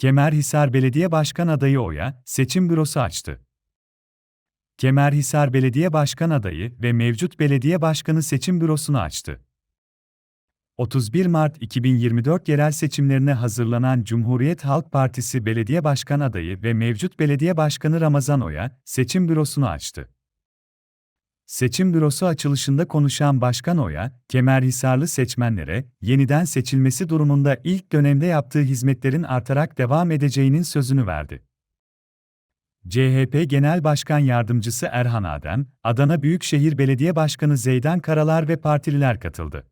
Kemerhisar Belediye Başkan adayı Oya, seçim bürosu açtı. Kemerhisar Belediye Başkan adayı ve mevcut belediye başkanı seçim bürosunu açtı. 31 Mart 2024 yerel seçimlerine hazırlanan Cumhuriyet Halk Partisi Belediye Başkan adayı ve mevcut belediye başkanı Ramazan Oya, seçim bürosunu açtı. Seçim bürosu açılışında konuşan Başkan Oya, Kemerhisarlı seçmenlere yeniden seçilmesi durumunda ilk dönemde yaptığı hizmetlerin artarak devam edeceğinin sözünü verdi. CHP Genel Başkan Yardımcısı Erhan Adem, Adana Büyükşehir Belediye Başkanı Zeydan Karalar ve partililer katıldı.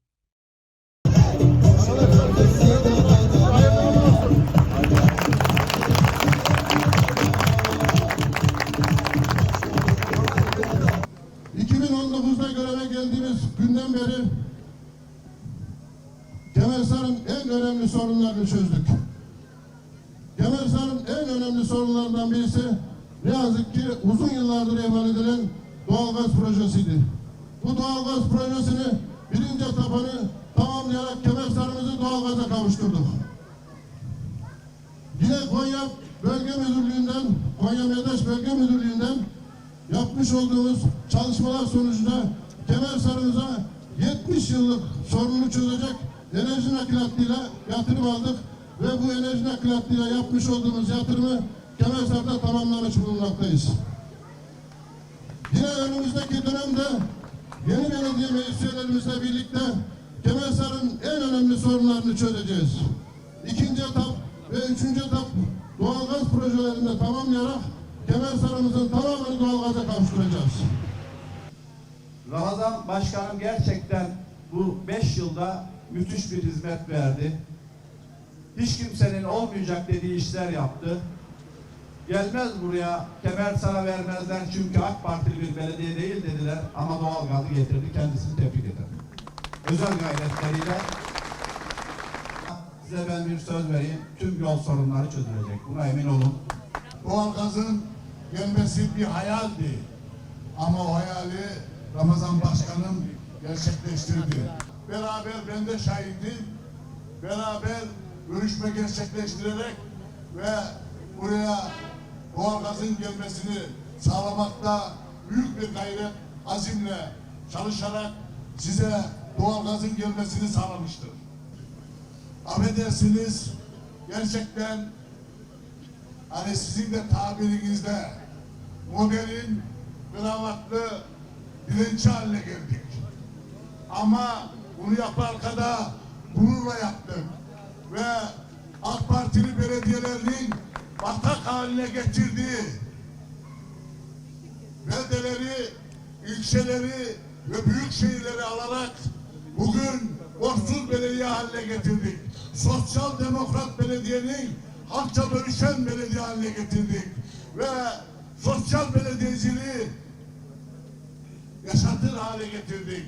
Geldiğimiz günden beri Kemerhisar'ın en önemli sorunlarını çözdük. Kemerhisar'ın en önemli sorunlarından birisi ne yazık ki uzun yıllardır ihmal edilen doğalgaz projesiydi. Bu doğalgaz projesini birinci etapını tamamlayarak Kemerhisar'ımızı doğalgaza kavuşturduk. Yine Konya Bölge Müdürlüğü'nden, Konya Medaş Bölge Müdürlüğü'nden yapmış olduğumuz çalışmalar sonucunda Kemerhisar'ımıza 70 yıllık sorununu çözecek enerji nakilatıyla yatırım aldık ve bu enerji nakilatıyla yapmış olduğumuz yatırımı Kemerhisar'da tamamlamış bulunmaktayız. Yine önümüzdeki dönemde yeni belediye meclis üyelerimizle birlikte Kemerhisar'ın en önemli sorunlarını çözeceğiz. İkinci etap ve üçüncü etap doğalgaz projelerini tamamlayarak Kemerhisar'ımızın tamamını doğalgaza kavuşturacağız. Ramazan Başkanım gerçekten bu beş yılda müthiş bir hizmet verdi. Hiç kimsenin olmayacak dediği işler yaptı. Gelmez buraya, kemer sana vermezler çünkü AK Partili bir belediye değil dediler ama doğalgazı getirdi. Kendisini tebrik ederim. Özel gayretleriyle size ben bir söz vereyim. Tüm yol sorunları çözülecek. Buna emin olun. Doğalgazın gelmesi bir hayaldi. Ama o hayali Ramazan Başkanım gerçekleştirdi. Beraber ben de şahidim. Beraber görüşme gerçekleştirerek ve buraya doğalgazın gelmesini sağlamakta büyük bir gayret, azimle çalışarak size doğalgazın gelmesini sağlamıştır. Affedersiniz, gerçekten hani sizin de tabirinizde modern, kravatlı, dilenci haline geldik. Ama bunu yaparken da gururla yaptık. Ve AK Partili belediyelerin batak haline getirdiği beldeleri, ilçeleri ve büyük şehirleri alarak bugün borçsuz belediye haline getirdik. Sosyal demokrat belediyenin halkça dönüşen belediye haline getirdik. Ve sosyal belediyeciliği yaşatır hale getirdik.